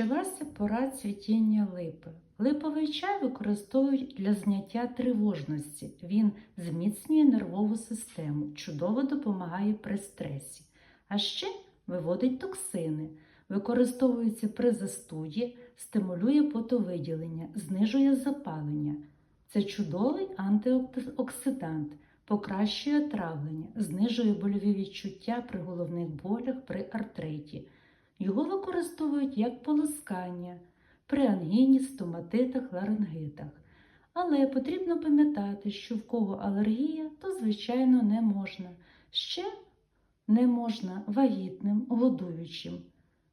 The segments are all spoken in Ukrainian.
Почалася пора цвітіння липи. Липовий чай використовують для зняття тривожності. Він зміцнює нервову систему, чудово допомагає при стресі. А ще виводить токсини, використовується при застуді, стимулює потовиділення, знижує запалення. Це чудовий антиоксидант, покращує травлення, знижує больові відчуття при головних болях при артриті. Його використовують як полоскання при ангіні, стоматитах, ларингитах. Але потрібно пам'ятати, що в кого алергія, то звичайно не можна. Ще не можна вагітним, годуючим,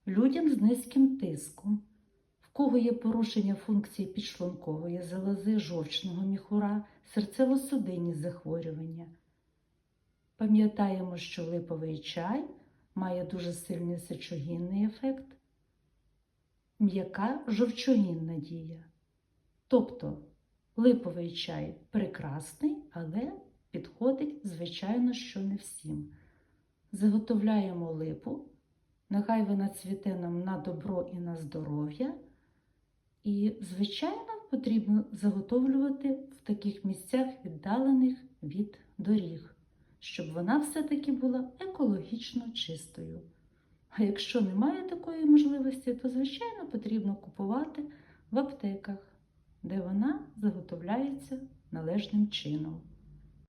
людям з низьким тиском, в кого є порушення функції підшлункової залози, жовчного міхура, серцево-судинні захворювання. Пам'ятаємо, що липовий чай має дуже сильний сечогінний ефект, м'яка жовчогінна дія. Тобто липовий чай прекрасний, але підходить, звичайно, що не всім. Заготовляємо липу, нехай вона цвіте нам на добро і на здоров'я. І, звичайно, потрібно заготовлювати в таких місцях, віддалених від доріг, щоб вона все-таки була екологічно чистою. А якщо немає такої можливості, то, звичайно, потрібно купувати в аптеках, де вона заготовляється належним чином.